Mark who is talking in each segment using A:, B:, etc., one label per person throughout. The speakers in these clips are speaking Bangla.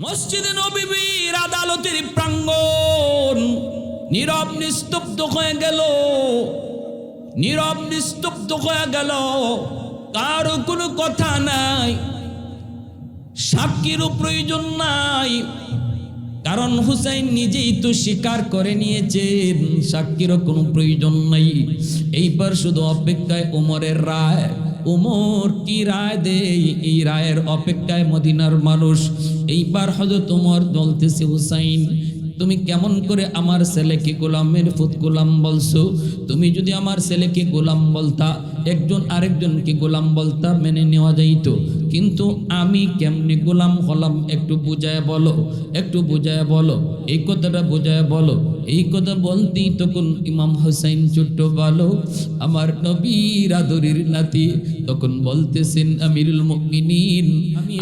A: মসজিদে নবীর আদালতের প্রাঙ্গণ নীরব নিস্তব্ধ হয়ে গেল। নীরব নিস্তব্ধ হয়ে গেল। কারও কোনো কথা নাই। সাক্ষীরও প্রয়োজন নাই। কারণ হুসাইন নিজেই তো স্বীকার করে নিয়েছেন, সাক্ষীরও কোনো প্রয়োজন নাই। এইবার শুধু অপেক্ষায় ওমরের রায়। ওমর কি রায় দেয় এই রায়ের অপেক্ষায় মদিনার মানুষ। এইবার হজরত উমর বলতেছে হুসাইন তুমি কেমন করে আমার ছেলেকে গোলামের ফুত গোলাম বলছো? তুমি যদি আমার ছেলেকে গোলাম বলতা, একজন আরেকজনকে গোলাম বলতা, মেনে নেওয়া যাইতো। কিন্তু আমি কেমনি গোলাম হলাম একটু বুঝায় বলো, একটু বুঝায় বলো, এই কথাটা বুঝায় বলো। এই কথা বলতেই তখন ইমাম হোসেন ছোট্ট বলো আমার নবীর আদরের নাতি, তখন বলতেছেন, আমিরুল মুকমিনিন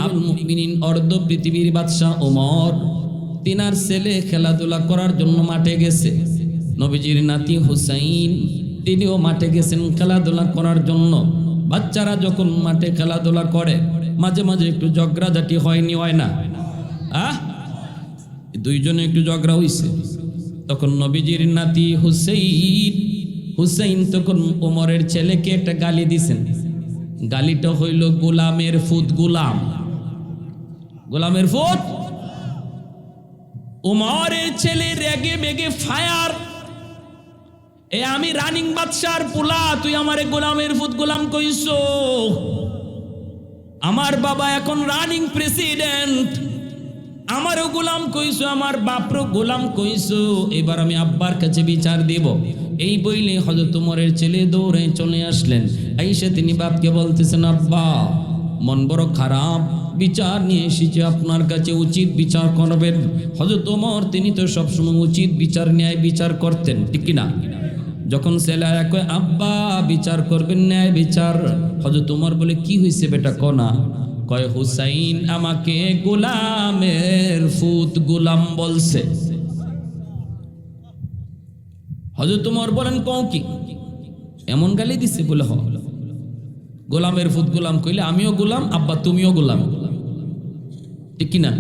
A: আল মুকমিনিন অর্ধ পৃথিবীর বাদশাহ ওমর। তিনার ছেলে খেলাধুলা করার জন্য মাঠে গেছে। নবীজির নাতি হুসাইন, তিনিও মাঠে গেছেন খেলাধুলা করার জন্য। বাচ্চারা যখন মাঠে খেলাধুলা করে, মাঝে মাঝে একটু ঝগড়াঝাটি হয়নি, হয় না? আহ? দুইজনে একটু ঝগড়া হইছে। তখন নবীজির নাতি হুসেইন হুসেইন তখন ওমরের ছেলেকে একটা গালি দিছেন। গালিটা হইল, গোলামের ফুত গোলাম। গোলামের ফুত? উমরের ছেলে রেগে মেগে ফায়ার। এ আমি রানিং বাদশার পোলা, তুই আমারে গোলামের ফুত গোলাম কইস। আমার বাবা এখন রানিং প্রেসিডেন্ট। আমারও গোলাম কইছো আমার বাপরও গোলাম কইছো এবার আমি আব্বার কাছে বিচার দেব। এই বইলে হজরত উমরের ছেলে দৌড়ে চলে আসলেন। আইসে তিনি বাপকে বলতেছেন, আব্বা, মন বড় খারাপ। বিচার নিয়ে এসেছে, আপনার কাছে উচিত বিচার করবেন। হজরত ওমর, তিনি তো সবসময় উচিত বিচার ন্যায় বিচার করতেন, ঠিক কিনা? যখন ছেলে কয়, আব্বা, বিচার করবেন ন্যায় বিচার। হজরত ওমর বলে, কি হয়েছে বেটা কনা কয়, হুসাইন আমাকে গোলামের ফুত গোলাম বলছে। হজরত ওমর বলেন, কও কি? এমন গালি দিছে বলে, হ। গোলামের ফুত গোলাম কইলে, আমিও গোলাম, আব্বা, তুমিও গোলাম। ঠিক কিনা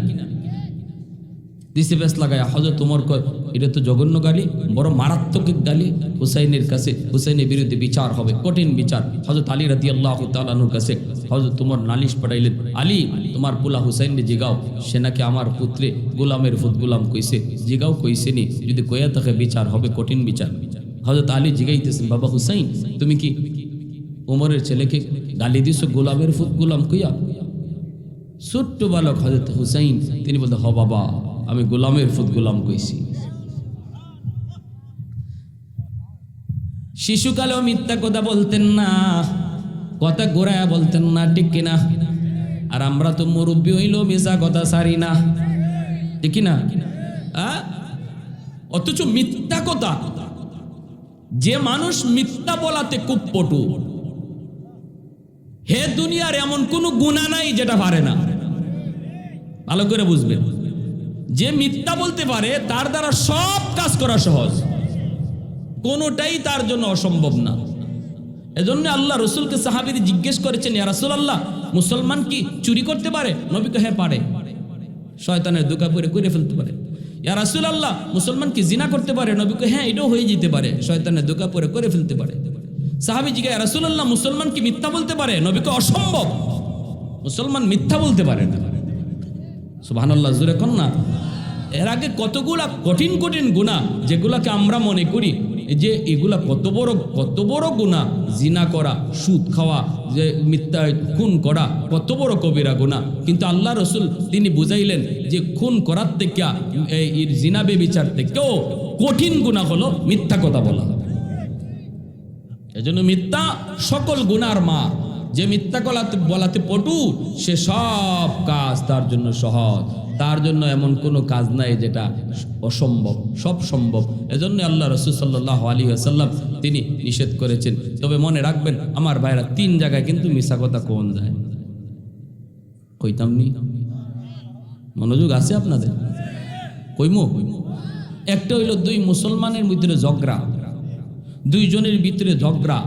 A: দিছে বেশ লাগায় হজরত তোমার কয়, এটা তো জঘন্য গালি, বড় মারাত্মক গালি। হুসাইনের কাছে, হুসাইনের বিরুদ্ধে বিচার হবে, কঠিন বিচার। হজরত আলী রাতি আল্লাহ তালানুর কাছে হজরত তোমার নালিশ পাঠাইলেন, আলী, তোমার পোলা হুসাইনকে জিগাও, সে নাকি আমার পুত্রে গোলামের ফুত গোলাম কইছে। জিগাও কইছে নি, যদি কয়া থাকে বিচার হবে, কঠিন বিচার। হজরত আলী জিগাইতেছেন, বাবা হুসাইন, তুমি কি উমরের ছেলেকে গালি দিছো গোলামের ফুত গোলাম কইয়া? ছোট্ট বালক হজরত হুসাইন, তিনি বলতে, হ বাবা, আমি গোলামের ফুত গোলাম কইছি। শিশুকালেও মিথ্যা কথা বলতেন না, কথা গোড়ায় বলতেন না, ঠিক কিনা? আর আমরা তো মুরব্বী হইলেও মিশা কথা সারি না, ঠিক কিনা? অথচ মিথ্যা কথা। যে মানুষ মিথ্যা বলাতে খুব পটু। হে দুনিয়ার এমন কোনো গুণা নাই যেটা পারে না। ভালো করে বুঝবেন। যে মিথ্যা বলতে পারে, তার দ্বারা সব কাজ করা সহজ। কোনোটাই তার জন্য অসম্ভব না। এজন্য আল্লাহ রসুলকে সাহাবিদি জিজ্ঞেস করেছেন রাসুল আল্লাহ মুসলমান কি চুরি করতে পারে? নবীকে হ্যাঁ পারে। শয়তানের দোকা পরে করে ফেলতে পারে। ইয়া রাসুল আল্লাহ মুসলমান কি জিনা করতে পারে? নবীকে হ্যাঁ এটাও হয়ে যেতে পারে। শয়তানের দোকা পরে করে ফেলতে পারে। সাহাবি জিজ্ঞা রাসুল আল্লাহ মুসলমান কি মিথ্যা বলতে পারে? নবীকে অসম্ভব। মুসলমান মিথ্যা বলতে পারে না। সুবাহ জুরে কন না? এর আগে কতগুলা কঠিন কঠিন গুণা যেগুলাকে আমরা মনে করি যে এগুলা কত বড় কত বড় গুণা জিনা করা, সুদ খাওয়া, যে মিথ্যা খুন করা, কত বড় কবিরা গুণা কিন্তু আল্লাহ রসুল তিনি বুঝাইলেন যে খুন করার থেকে এই জিনা বেবিচার থেকেও কঠিন গুণা হলো মিথ্যা কথা বলা। এজন্য মিথ্যা সকল গুনার মা যে মিথ্যা কলাতে বলাতে পটু, সে সব কাজ তার জন্য সহজ। তার জন্য এমন কোনো কাজ নাই যেটা অসম্ভব, সব সম্ভব। এজন্য আল্লাহ রসুল সাল্লাহ আলী আসাল্লাম তিনি নিষেধ করেছেন। তবে মনে রাখবেন, আমার ভাইরা তিন জায়গায় কিন্তু মিশা কথা কোন যায়? কইতাম নি মনোযোগ আছে আপনাদের? কইমো? একটা হইল দুই মুসলমানের ভিতরে ঝগড়া, দুইজনের ভিতরে ঝগড়া।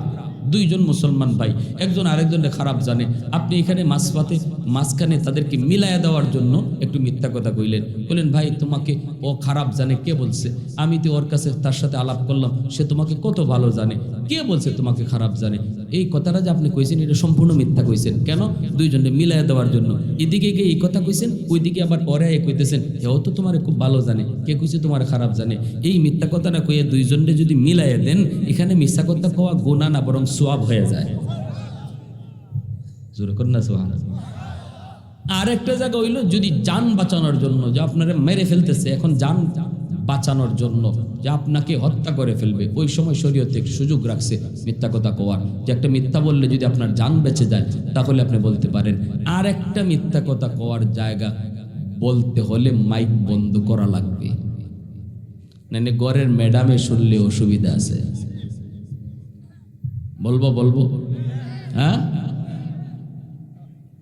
A: দুইজন মুসলমান ভাই, একজন আরেকজনের খারাপ জানে। আপনি এখানে মাঝপাতে মাঝখানে তাদেরকে মিলাইয়া দেওয়ার জন্য একটু মিথ্যা কথা কইলেন। বললেন, ভাই, তোমাকে ও খারাপ জানে, কে বলছে? আমি তো ওর কাছে তার সাথে আলাপ করলাম, সে তোমাকে কত ভালো জানে? কে বলছে তোমাকে খারাপ জানে? এই কথাটা যে আপনি কইছেন, এটা সম্পূর্ণ মিথ্যা কইছেন। কেন? দুইজনে মিলাইয়া দেওয়ার জন্য। এদিকে গিয়ে এই কথা কইছেন, ওইদিকে আবার পরে এ কইতেছেন, এও তো তোমার খুব ভালো জানে। কে কইছে তোমার খারাপ জানে? এই মিথ্যা কথাটা কইয়ে দুইজনে যদি মিলাইয়া দেন, এখানে মিথ্যা কথা কওয়া গোনা না, বরং সোয়াব হয়ে যায়। জোরে কর না, সোহান। আর একটা জায়গা হইল, যদি যান বাঁচানোর জন্য, যে আপনারা মেরে ফেলতেছে, এখন যান বাঁচানোর জন্য যে আপনাকে হত্যা করে ফেলবে। ওই সময় শরীয়তে সুযোগ রাখছে মিথ্যা কথা কোয়ার যে একটা মিথ্যা বললে যদি আপনার যান বেঁচে যায়, তাহলে আপনি বলতে পারেন আর একটা মিথ্যা কথা কোয়ার জায়গা বলতে হলে মাইক বন্ধ করা লাগবে। মানে ঘরের ম্যাডামে শুনলে অসুবিধা আছে। বলব বলব? হ্যাঁ?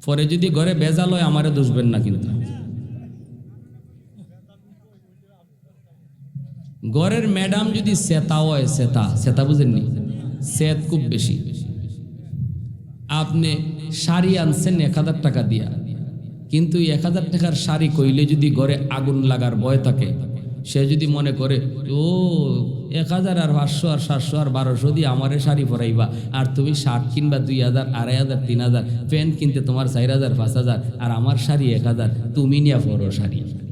A: পরে যদি ঘরে বেজাল হয়, আমারে দুষবেন না কিন্তু। ঘরের ম্যাডাম যদি সেতা হয়, শ্বেতা সেতা বুঝেননি? সেত খুব বেশি। আপনি শাড়ি আনছেন এক হাজার টাকা দিয়া। কিন্তু এক হাজার টাকার শাড়ি কইলে যদি ঘরে আগুন লাগার ভয় থাকে, সে যদি মনে করে, ও, এক হাজার আর পাঁচশো আর সাতশো আর বারোশো দিয়ে আমারে শাড়ি পরাইবা, আর তুমি শার্ট কিনবা দুই হাজার, আড়াই হাজার, তিন হাজার, প্যান্ট কিনতে তোমার চার হাজার, পাঁচ হাজার, আর আমার শাড়ি এক হাজার, তুমি নিয়ে পরো শাড়ি।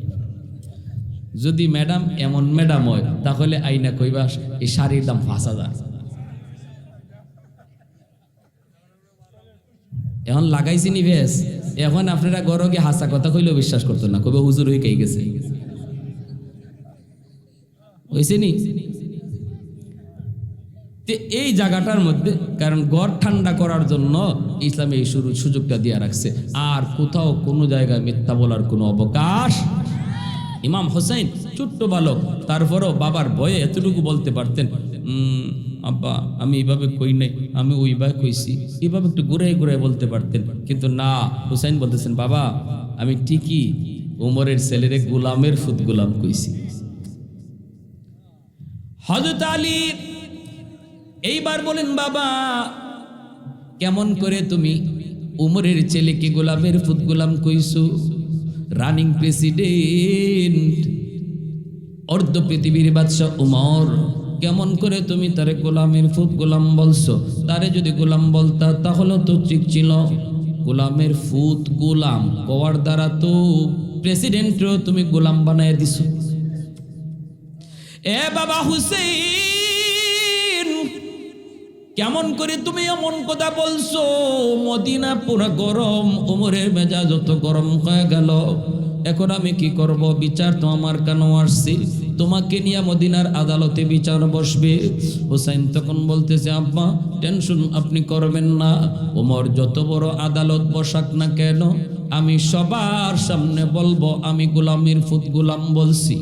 A: যদি ম্যাডাম এমন ম্যাডাম হয়, তাহলে আইনা কইবা এই শাড়ির দাম পাঁচ হাজার। এখন লাগাইছি নি বেশ এখন আপনারা গরগে হাসা কথা কইলেও বিশ্বাস করতো না কবে হুজুর হয়ে কে গেছে। হয়েছে নি? এই জায়গাটার মধ্যে, কারণ ঘর ঠান্ডা করার জন্য ইসলামে এই সুযোগটা দিয়ে রাখছে। আর কোথাও কোনো জায়গায় মিথ্যা বলার কোনো অবকাশ ইমাম হোসেন ছোট্ট বালক তারপরও বাবার ভয়ে এতটুকু বলতে পারতেন "উম, আব্বা আমি এইভাবে কই নাই আমি ওইভাবে কইছি। এইভাবে একটু ঘুরে ঘুরে বলতে পারতেন। কিন্তু না হুসাইন বলতেছেন বাবা আমি ঠিকই উমরের ছেলেরে গোলামের ফুত গোলাম কইছি। হজরত আলী এইবার বলেন বাবা কেমন করে তুমি উমরের ছেলেকে গোলামের ফুত গোলাম কইছো? রানিং প্রেসিডেন্ট অর্ধ পৃথিবীর বাদশাহ উমর, কেমন করে তুমি তারে গোলামের ফুত গোলাম বলছো? তারে যদি গোলাম বলতা তাহলে তো ঠিক ছিল। গোলামের ফুত গোলাম কওয়ার দ্বারা তো প্রেসিডেন্টও তুমি গোলাম বানায় দিছো। এ বাবা হুসেন কেমন করে তুমি এমন কথা বলছো? মদিনা পুরো গরম উমরের মেজা যত গরম হয়ে গেল। এখন আমি কি করব? বিচার তো আমার কেন আসছি। তোমাকে নিয়ে মদিনার আদালতে বিচার বসবে। হুসাইন তখন বলতেছে, আব্বা, টেনশন আপনি করবেন না। ওমর যত বড় আদালত বসাক না কেন, আমি সবার সামনে বলব, আমি গোলামের ফুত গোলাম বলছি।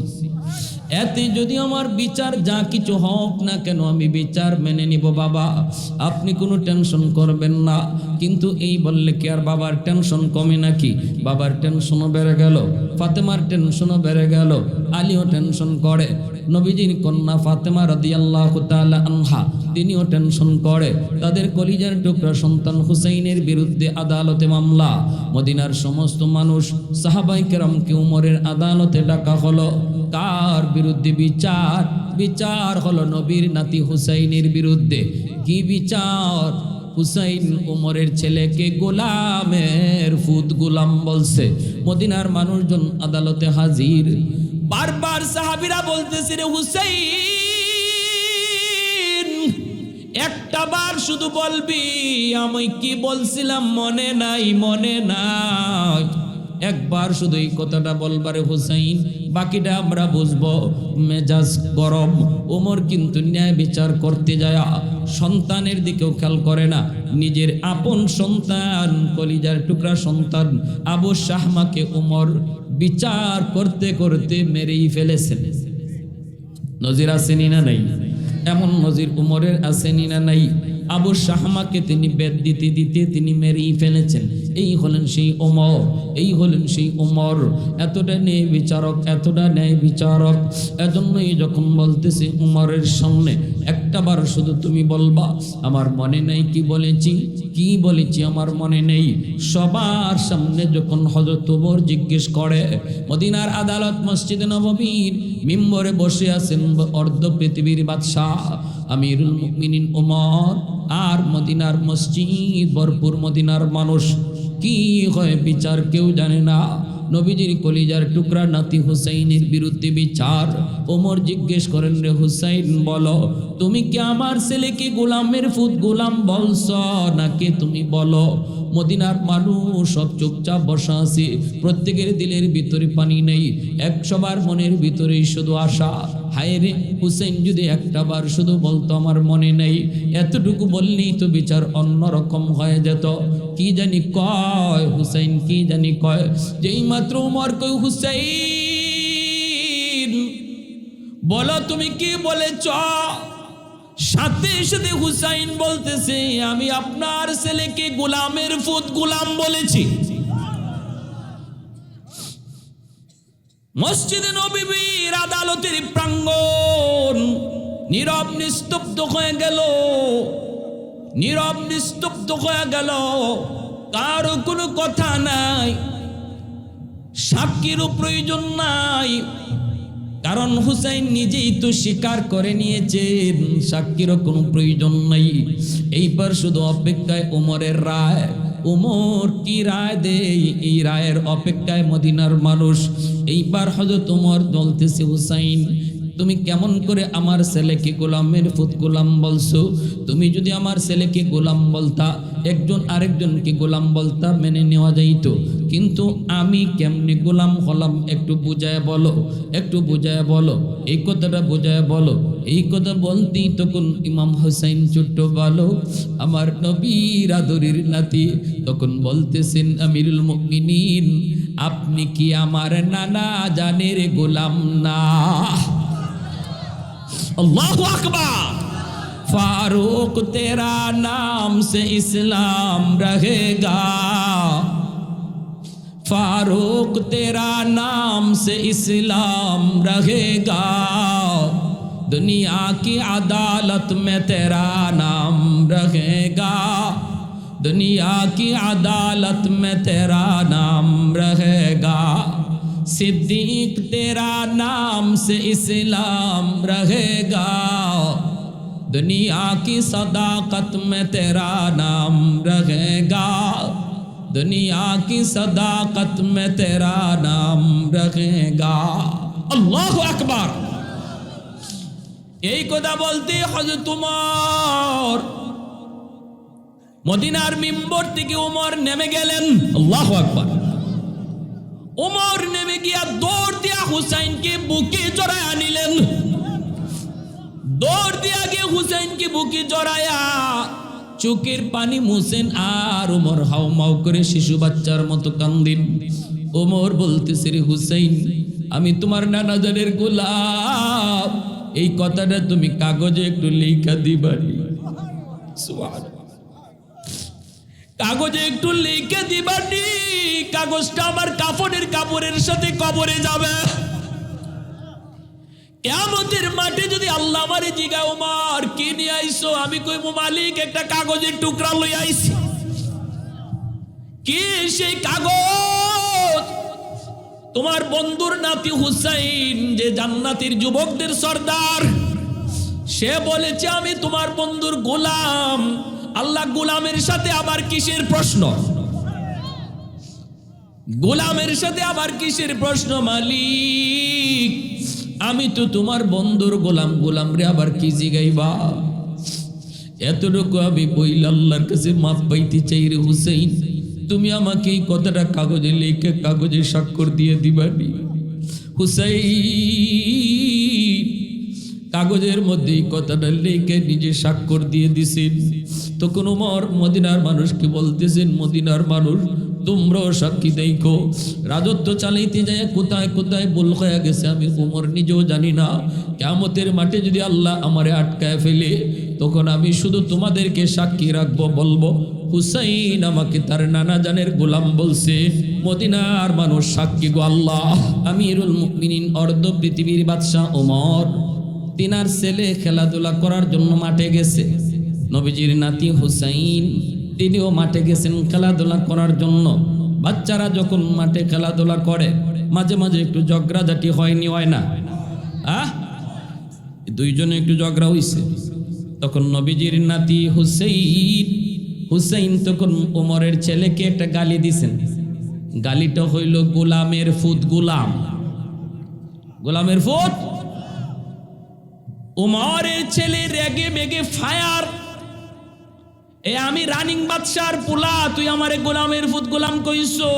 A: এতে যদি আমার বিচার যা কিছু হোক না কেন, আমি বিচার মেনে নিব বাবা। আপনি কোনো টেনশন করবেন না। কিন্তু এই বললে কি আর বাবার টেনশন কমে নাকি? বাবার টেনশনও বেড়ে গেল, ফাতেমার টেনশনও বেড়ে গেল, আলীও টেনশন করে, নবীজির কন্যা ফাতেমা রাদিয়াল্লাহু তাআলা আনহা, তিনিও টেনশন করে, তাদের কলিজার টুকরা সন্তান হুসাইনের বিরুদ্ধে আদালতে মামলা, মদিনার সমস্ত মানুষ সাহাবাই কেরামকে উমরের আদালতে ডাকা হলো, কার বিরুদ্ধে বিচার? বিচার হলো নবীর নাতি হুসাইনের বিরুদ্ধে, কি বিচার? হুসাইন উমরের ছেলেকে গোলামের ফুত গোলাম বলছে। মদিনার মানুষজন আদালতে হাজির। বারবার সাহাবিরা বলতেছে রে হুসাইন, একটা বার শুধু বলবি, আমি কি বলছিলাম মনে নাই মনে নাই। একবার শুধু এই কথাটা বলবারে হুসাইন, বাকিটা আমরা বুঝব মেজাজ গরম। ওমর কিন্তু ন্যায় বিচার করতে যায়, সন্তানের দিকেও খেয়াল করে না। নিজের আপন সন্তান, কলিজার টুকরা সন্তান আবু শাহমাকে ওমর বিচার করতে করতে মেরেই ফেলেছেন। নজির আসেনি না নাই? এমন নজির উমরের আসেনি না নাই? আবু শাহমাকে তিনি বেদ দিতে দিতে তিনি মেরেই ফেলেছেন। এই হলেন সেই ওমর, এই হলেন সেই ওমর। এতটা নেই বিচারক, এতটা ন্যায় বিচারক। এজন্যই যখন বলতেছে উমরের সামনে একটা বার শুধু তুমি বলবা, আমার মনে নেই কি বলেছি কি বলেছি আমার মনে নেই? সবার সামনে যখন হজরত উমর জিজ্ঞেস করে, মদিনার আদালত মসজিদে নববীর মিম্বরে বসে আছেন অর্ধ পৃথিবীর বাদশাহ, আমিরুল মুমিনিন উমর আর মদিনার মসজিদ, ভরপুর মদিনার মানুষ, কি হয় বিচার কেউ জানে না? নবীজির কলিজার টুকরা নাতি হুসাইনের বিরুদ্ধে বিচার। ওমর জিজ্ঞেস করেন, রে হুসাইন, বলো, তুমি কি আমার ছেলেকে গোলামের ফুত গোলাম বলছ? নাকি তুমি বলো, মদিনার মানুষ সব চুপচাপ বসা আছে, প্রত্যেকের দিলের ভিতরে পানি নেই এক সবার মনের ভিতরেই শুধু আশা। হায় রে, হুসেন যদি একটা বার শুধু বলতো আমার মনে নেই, এতটুকু বললেই তো বিচার অন্যরকম হয়ে যেত। কি জানি কয় হুসাইন কি জানি কয়, যেই মাত্র উমর কই হুসাইন বলো তুমি কি বলেছ? সাথে সাথে হুসাইন বলতেছে, আমি আপনার ছেলেকে গোলামের ফুত গোলাম বলেছি। মসজিদে নবীর আদালতের প্রাঙ্গণ নীরব নিস্তব্ধ হয়ে গেল। নীরব নিস্তব্ধ হয়ে গেল। কারও কোনো কথা নাই। সাক্ষীরও প্রয়োজন নাই। কারণ হুসাইন নিজেই তো স্বীকার করে নিয়েছেন, সাক্ষীরও কোনো প্রয়োজন নাই। এইবার শুধু অপেক্ষায় ওমরের রায়। ওমর কি রায় দেয়? এই রায়ের অপেক্ষায় মদিনার মানুষ এইবার হজরত ওমর দলতেছে হুসাইন তুমি কেমন করে আমার ছেলেকে গোলামের ফুত গোলাম বলছো? তুমি যদি আমার ছেলেকে গোলাম বলতা, একজন আরেকজনকে গোলাম বলতা মেনে নেওয়া যাইত। কিন্তু আমি কেমনি গোলাম হলাম একটু বুঝায় বলো, একটু বুঝায় বলো, এই কথাটা বুঝায় বলো। এই কথা বলতেই তখন ইমাম হোসাইন ছোট্ট বলো আমার নবীর আদরের নাতি, তখন বলতেছেন, আমিরুল মুমিনিন, আপনি কি আমার নানা জানের গোলাম না? अल्लाह अकबर। फारूक तेरा नाम से इस्लाम रहेगा। फारूक तेरा नाम से इस्लाम रहेगा। दुनिया की अदालत में तेरा नाम रहेगा। दुनिया की अदालत में तेरा नाम रहेगा। सिद्दीक तेरा नाम से इस्लाम रहेगा दुनिया की सदाकत में तेरा नाम रहेगा दुनिया की सदाकत में तेरा नाम रहेगा अल्लाह अकबर এই কথা বলতে হজরত উমর মদিনার মিম্বর থেকে উমর নেমে গেলেন আল্লাহ আকবার উমর নেমে গিয়া দৌড় দিয়া হুসাইনকে বুকে জড়ায় আনিলেন দৌড় দিয়া গিয়ে হুসাইনকে বুকে জড়ায়া চোখের পানি মুছেন। আর উমর হাও মাও করে শিশু বাচ্চার মতো কান্দিন। ওমর বলতেছে, রে হুসাইন, আমি তোমার নানা জানের গোলাপ। এই কথাটা তুমি কাগজে একটু লেখা দিবানি সুবহানাল্লাহ কাগজে একটু লিখে দিবানি কাগজটা আমার কাফনের কাপড়ের সাথে কবরে যাবে। কেমতের মাঠে যদি আল্লাহ আমারে জিগা উমার, কি নিয়ে আইসো? আমি কইব মালিক একটা কাগজের টুকরা লই আইছি। কি সেই কাগজ? তোমার বন্ধুর নাতি হুসাইন, যে জান্নাতির যুবকদের সর্দার, সে বলেছে, আমি তোমার বন্ধুর গোলাম। আল্লাহ গোলামের সাথে আবার কিসের প্রশ্ন? গোলামের সাথে আবার কিসের প্রশ্ন, মালিক? আমি তো তোমার বন্ধুর গোলাম গোলাম রে, আবার কি জিগাইবা? এতটুকু আমি বইল আল্লাহর কাছে মাপ পাইতে চাই রে হুসেইন। তুমি আমাকে এই কথাটা কাগজে লিখে কাগজে স্বাক্ষর দিয়ে দিবানি হুসাইন, কাগজের মধ্যে এই কথাটা লিখে নিজে স্বাক্ষর দিয়ে দিছেন। তখন উমর মদিনার মানুষকে বলতেছেন, মদিনার মানুষ, তোমরাও সাক্ষী দেখো। রাজত্ব চালাইতে যায় কোথায় কোথায় বল হয়ে গেছে আমি উমর নিজেও জানি না। কেমতের মাঠে যদি আল্লাহ আমারে আটকায় ফেলে, তখন আমি শুধু তোমাদেরকে সাক্ষী রাখব, বলব, হুসাইন আমাকে তার নানা জানের গোলাম বলছে, মদিনার মানুষ সাক্ষী গো আল্লাহ, আমিরুল মুমিনিন, অর্ধ পৃথিবীর বাদশাহ ওমর তিনার ছেলে খেলাধুলা করার জন্য মাঠে গেছে। নবীজির নাতি হুসাইন, তিনিও মাঠে গেছেন খেলাধুলা করার জন্য। বাচ্চারা যখন মাঠে খেলাধুলা করে, মাঝে মাঝে একটু ঝগড়াঝাটি হয়নি হয় না? দুইজনে একটু ঝগড়া হইছে। তখন নবীজির নাতি হুসেইন হুসেইন তখন ওমরের ছেলেকে একটা গালি দিছেন। গালিটা হইল গোলামের ফুত গোলাম। গোলামের ফুত? ওমরের ছেলে রেগে বেগে ফায়ার এ আমি রানিং বাদশার পোলা, তুই আমারে গোলামের ফুত গোলাম কইছো।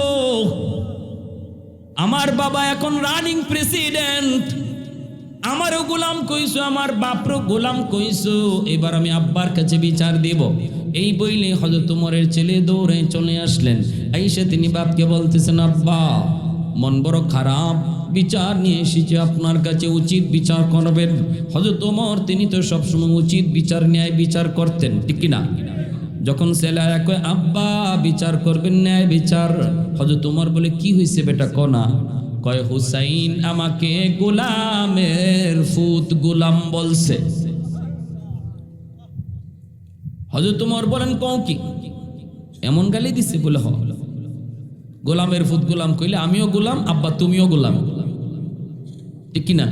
A: আমার বাবা এখন রানিং প্রেসিডেন্ট। আমারও গোলাম কইছো, আমার বাপরও গোলাম কইছো। এবার আমি আব্বার কাছে বিচার দেব। এই বইলে হজরত উমরের ছেলে দৌড়ে চলে আসলেন। আইসে তিনি বাপকে বলতেছেন, আব্বা, মন বড় খারাপ। বিচার নিয়ে এসেছে, আপনার কাছে উচিত বিচার করবেন। হজরত ওমর তিনি তো সবসময় উচিত বিচার ন্যায় বিচার করতেন, ঠিক কিনা? যখন ছেলে কয়, আব্বা, বিচার করবেন ন্যায় বিচার। হজরত উমর বলে, কি হয়েছে বেটা কনা কয়, হুসাইন আমাকে গোলামের ফুত গোলাম বলছে। হজরত উমর বলেন, কও কি? এমন গালি দিছে বলে, হ। গোলামের ফুত গোলাম কইলে, আমিও গোলাম, আব্বা, তুমিও গোলাম। ঠিক কিনা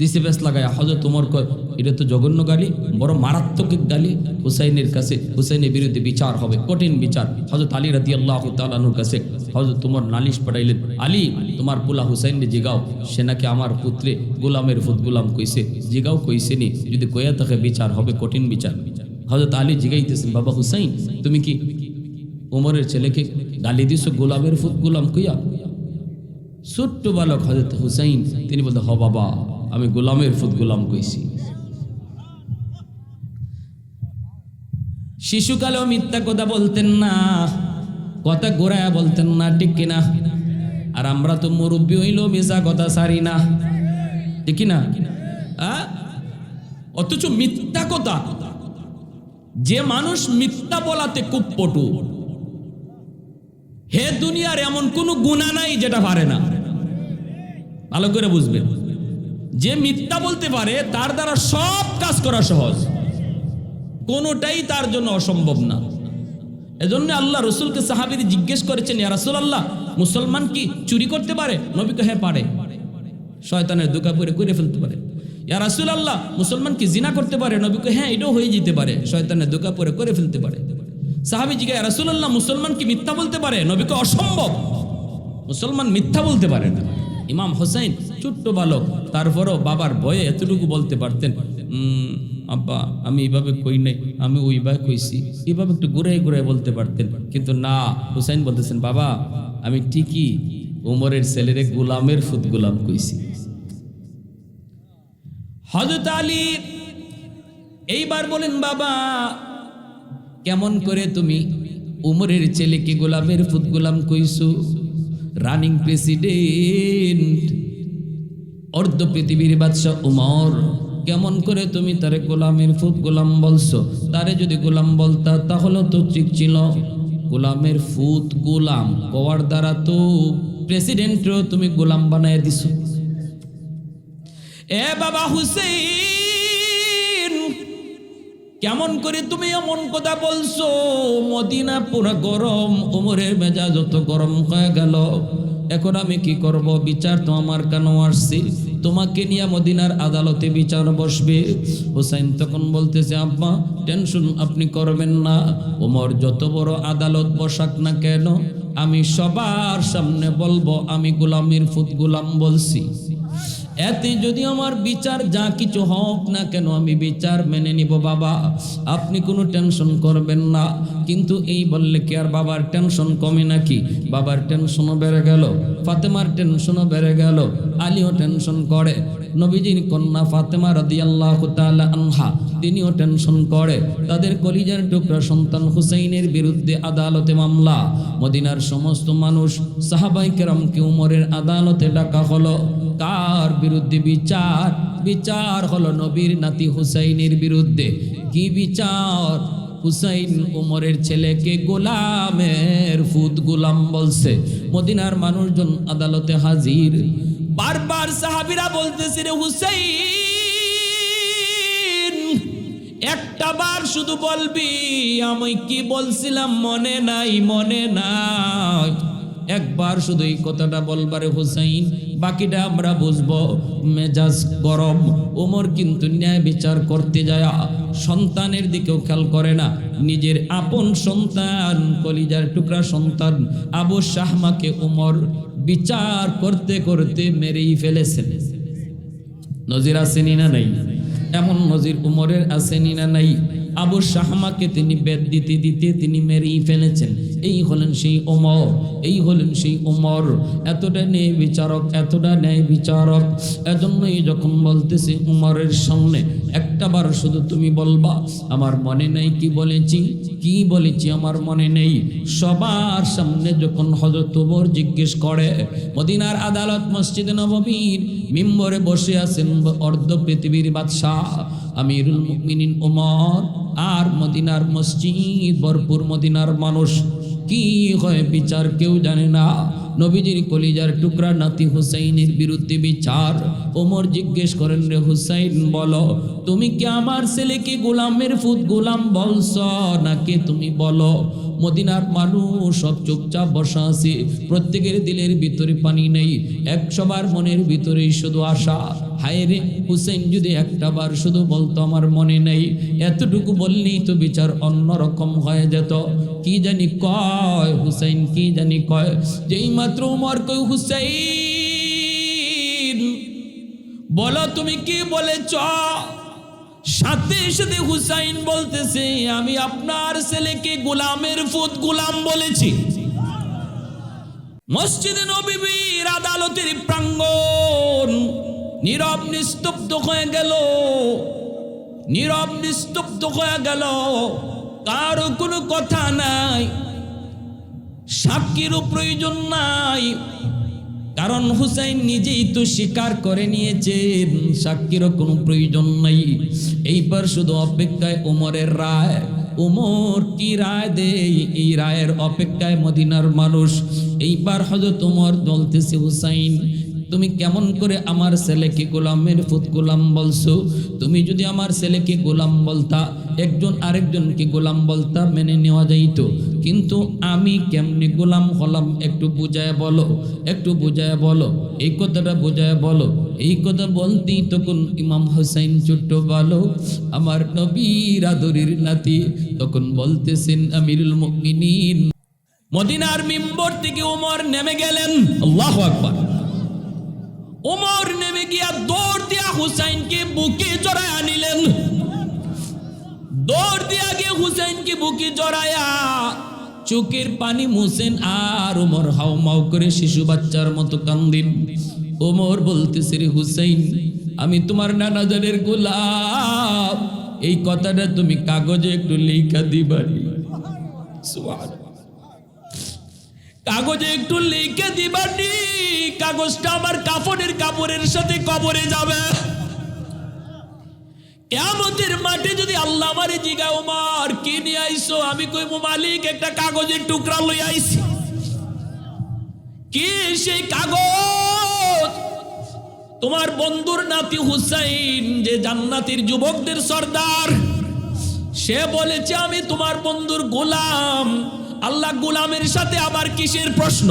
A: বেশ লাগায় হজরত তোমার কয়, এটা তো জঘন্য গালি বড় মারাত্মক গালি। হুসাইনের কাছে, হুসাইনের বিরুদ্ধে বিচার হবে, কঠিন বিচার। হজরত আলী রাতি আল্লাহ তালানুর কাছে হজরত তোমার নালিশ পাঠাইলেন, আলী, তোমার পোলা হুসাইনকে জিগাও, সে নাকি আমার পুত্রে গোলামের ফুত গোলাম কইছে, জিগাও কইছে নি, যদি কয়া থাকে বিচার হবে, কঠিন বিচার। হজরত আলী জিগাইতেছেন, বাবা হুসাইন, তুমি কি উমরের ছেলেকে গালি দিছো, গোলামের ফুত গোলাম কইয়া? ছোট্ট বালক হজরত হুসাইন, তিনি বলতে, হ বাবা। আমি গোলামের ফুত গোলাম কইছি। শিশুকালেও মিথ্যা কথা বলতেন না, কথা গোড়ায়া বলতেন না, ঠিক কিনা? আর আমরা তো মুরব্বী হইলেও মিশা কথা সারি না। ঠিক কিনা? অথচ মিথ্যা কথা। যে মানুষ মিথ্যা বলাতে খুব পটু। হে দুনিয়ার এমন কোনো গুণা নাই যেটা পারে না। ভালো করে বুঝবেন। যে মিথ্যা বলতে পারে, তার দ্বারা সব কাজ করা সহজ। কোনোটাই তার জন্য অসম্ভব না। এজন্য আল্লাহ রসুলকে সাহাবিদি জিজ্ঞেস করেছেন, ইয়া রাসূল আল্লাহ মুসলমান কি চুরি করতে পারে? নবীকে হ্যাঁ পারে। শয়তানের দোকা পরে করে ফেলতে পারে। ইয়া রাসূল আল্লাহ মুসলমান কি জিনা করতে পারে? নবীকে হ্যাঁ এটাও হয়ে যেতে পারে, শয়তানের দোকা পরে করে ফেলতে পারে। সাহাবি জিজ্ঞাসা, ইয়া আল্লাহ মুসলমান কি মিথ্যা বলতে পারে? নবীকে অসম্ভব। মুসলমান মিথ্যা বলতে পারে না। ইমাম হোসেন ছোট্ট বালক তারপরও বাবার ভয়ে এতটুকু বলতে পারতেন "উম, আব্বা আমি এইভাবে কই নাই আমি ওইভাবে কইছি। এইভাবে একটু ঘুরে ঘুরে বলতে পারতেন। কিন্তু না হুসাইন বলতেছেন বাবা আমি ঠিকই উমরের ছেলেরে গোলামের ফুত গোলাম কইছি। হজরত আলী এইবার বলেন বাবা কেমন করে তুমি উমরের ছেলেকে গোলামের ফুত গোলাম কইছো? রানিং প্রেসিডেন্ট অর্ধ পৃথিবীর বাদশাহ উমর, কেমন করে তুমি তারে গোলামের ফুত গোলাম বলছো? তারে যদি গোলাম বলতা তাহলে তো ঠিক ছিল। গোলামের ফুত গোলাম কওয়ার দ্বারা তো প্রেসিডেন্টও তুমি গোলাম বানায় দিছো। এ বাবা হুসেন কেমন করে তুমি এমন কথা বলছো? মদিনা পুরা গরম ওমরের মেজাজ যত গরম হয়ে গেল। এখন আমি কি করব? বিচার তো আমার কেন আসছি? তোমাকে নিয়ে মদিনার আদালতে বিচার বসবে। হোসাইন তখন বলতেছে, আব্বা, টেনশন আপনি করবেন না। ওমর যত বড় আদালত বসাক না কেন, আমি সবার সামনে বলব, আমি গোলামির ফুত গোলাম বলছি। এতে যদি আমার বিচার যা কিছু হোক না কেন, আমি বিচার মেনে নিব বাবা। আপনি কোনো টেনশন করবেন না। কিন্তু এই বললে কি আর বাবার টেনশন কমে নাকি? বাবার টেনশনও বেড়ে গেল, ফাতেমার টেনশনও বেড়ে গেল, আলীও টেনশন করে। নবীজির কন্যা ফাতেমা রাদিয়াল্লাহ তাআলা আনহা, তিনিও টেনশন করে। তাদের কলিজার টুকরা সন্তান হুসাইনের বিরুদ্ধে আদালতে মামলা। মদিনার সমস্ত মানুষ সাহাবাই কেরামকে উমরের আদালতে ডাকা হলো। কার বিরুদ্ধে বিচার বিচার হলো নবীর নাতি হুসাইনের বিরুদ্ধে। কি বিচার? হুসাইন উমরের ছেলেকে গোলামের ফুত গোলাম বলছে। মদিনার মানুষজন আদালতে হাজির। বারবার সাহাবিরা বলতেছে রে হুসাইন, একটা বার শুধু বলবি, আমি কি বলছিলাম মনে নাই মনে নাই। একবার শুধু এই কথাটা বলবারে হুসাইন, বাকিটা আমরা বুঝব, মেজাজ গরম ওমর কিন্তু ন্যায় বিচার করতে যায়, সন্তানের দিকেও খেয়াল করে না, নিজের আপন সন্তান, কলিজার টুকরা সন্তান, আবু শাহমাকে ওমর বিচার করতে করতে মেরেই ফেলেছেন। নজির আসেনি না নাই? এমন নজির উমরের আসেনি না নাই? আবু শাহমাকে তিনি বেদ দিতে দিতে তিনি মেরেই ফেলেছেন। এই হলেন সেই ওমর, এই হলেন সেই ওমর। এতটা ন্যায় বিচারক, এতটা ন্যায় বিচারক। এজন্যই যখন বলতেছে উমরের সামনে একটাবার শুধু তুমি বলবা, আমার মনে নেই কি বলেছি কি বলেছি আমার মনে নেই। সবার সামনে যখন হজরত ওমর জিজ্ঞেস করে, মদিনার আদালত মসজিদ নববীর মিম্বরে বসে আছেন অর্ধ পৃথিবীর বাদশাহ, আমিরুল মুমিনিন ওমর, আর মদিনার মসজিদ, ভরপুর মদিনার মানুষ। কি হয় বিচার কেউ জানে না। নবীজির কলিজার টুকরা নাতি হুসাইনের বিরুদ্ধে বিচার। ওমর জিজ্ঞেস করেন, রে হুসাইন, বলো, তুমি কি আমার ছেলেকে গোলামের ফুদ গোলাম বলছ নাকি তুমি বলো? মদিনার মানুষ সব চুপচাপ বসা আছে। প্রত্যেকের দিলের ভিতরে পানি নেই। এক সবার মনের ভিতরেই শুধু আশা। হায় রে, হুসেন যদি একটা বার শুধু বলতো আমার মনে নেই। এতটুকু বললেই তো বিচার অন্যরকম হয়ে যেত। কি জানি কয়, হুসেন কি জানি কয়। যেই মাত্র উমর কই হুসাইন বলো তুমি কি বলেছ? সাথে সাথে হুসাইন বলতেছে, আমি আপনার ছেলেকে গোলামের ফুত গোলাম বলেছি। মসজিদে নবীর আদালতের প্রাঙ্গণ নীরব নিস্তব্ধ হয়ে গেল। নীরব নিস্তব্ধ হয়ে গেল। কারও কোনো কথা নাই, সাক্ষীরও প্রয়োজন নাই। কারণ হুসাইন নিজেই তো স্বীকার করে নিয়েছেন সাক্ষীরও কোনো প্রয়োজন নাই। এইবার শুধু অপেক্ষায় ওমরের রায়। উমর কি রায় দেয়? এই রায়ের অপেক্ষায় মদিনার মানুষ। এইবার হজরত ওমর বলতেছে, হুসাইন, তুমি কেমন করে আমার ছেলেকে গোলামের ফুত গোলাম বলছো? তুমি যদি আমার ছেলেকে গোলাম বলতা একজন আরেকজনকে গোলাম বলতা, মেনে নেওয়া যাইত। কিন্তু আমি কেমনি গোলাম হলাম একটু বুঝায় বলো, একটু বুঝায় বলো, এই কথাটা বুঝায় বলো। এই কথা বলতেই তখন ইমাম হোসাইন ছোট্ট বলো আমার নবীর আদরির নাতি, তখন বলতেছেন, আমিরুল মুমিনিন, মদিনার মিম্বর থেকে ওমর নেমে গেলেন। আল্লাহু ওমর নেমে গিয়া দৌড় দিয়া হুসাইনকে বুকে জড়ায় আনিলেন দৌড় দিয়া গিয়ে হুসাইনকে বুকে জড়ায়া চোখের পানি মুছেন আর ওমর হাও মাও করে শিশু বাচ্চার মতো কান্দিন। ওমর বলতেছে, রে হুসাইন আমি তোমার নানা জানের গোলাপ। এই কথাটা তুমি কাগজে একটু লেখা দিবারি কাগজে একটু লিখে দিবানি কাগজটা আমার কাফনের কাপড়ের সাথে কবরে যাবে। কেমতের মাঠে যদি আল্লাহ আমারে জিগা উমার কি নিয়ে আইসো? আমি কইব মালিক, একটা কাগজের টুকরা লই আইছি। কি সেই কাগজ? তোমার বন্ধুর নাতি হুসাইন, যে জান্নাতের যুবকদের সর্দার, সে বলেছে, আমি তোমার বন্ধুর গোলাম। আল্লাহ গোলামের সাথে আবার কিসের প্রশ্ন?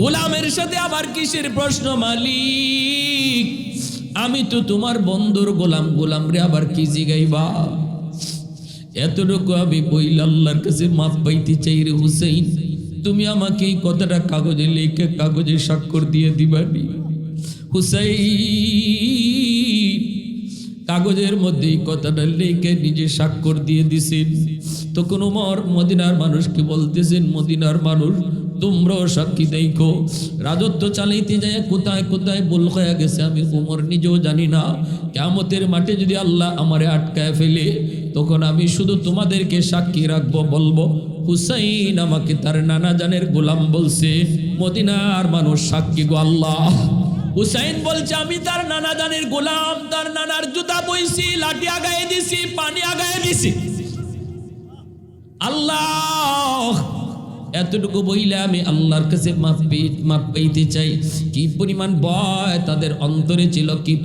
A: গোলামের সাথে আবার কিসের প্রশ্ন, মালিক? আমি তো তোমার বন্দর গোলাম গোলাম রে, আবার কি জিগাইবা? এতটুকু আমি বইল আল্লাহর কাছে মাপ পাইতে চাই রে হুসেইন। তুমি আমাকে এই কথাটা কাগজে লিখে, কাগজে স্বাক্ষর দিয়ে দিবানি। হুসাইন, কাগজের মধ্যে এই কথাটা লিখে নিজে স্বাক্ষর দিয়ে দিছেন। তখন উমর মদিনার মানুষকে বলতেছেন? মদিনার মানুষ তোমরাও সাক্ষী দেখো। রাজত্ব চালাইতে যায় কোথায় কোথায় বল হয়ে গেছে আমি উমর নিজেও জানি না। কেমতের মাঠে যদি আল্লাহ আমারে আটকায় ফেলে, তখন আমি শুধু তোমাদেরকে সাক্ষী রাখব বলব, হুসাইন আমাকে তার নানা জানের গোলাম বলছে, মদিনার মানুষ সাক্ষী গো আল্লাহ। হুসাইন বলছে, আমি তার নানা জানের গোলাম, তার নানার জুতা বইছি, লাঠি আগায় দিছি, পানি আগায় দিছি। আল্লাহ! এতটুকু বইলে আমি আল্লাহর কাছে মাপ পেয়ে- মাপ পেতে চাই। কি পরিমাণ ভয় তাদের অন্তরে ছিল, কি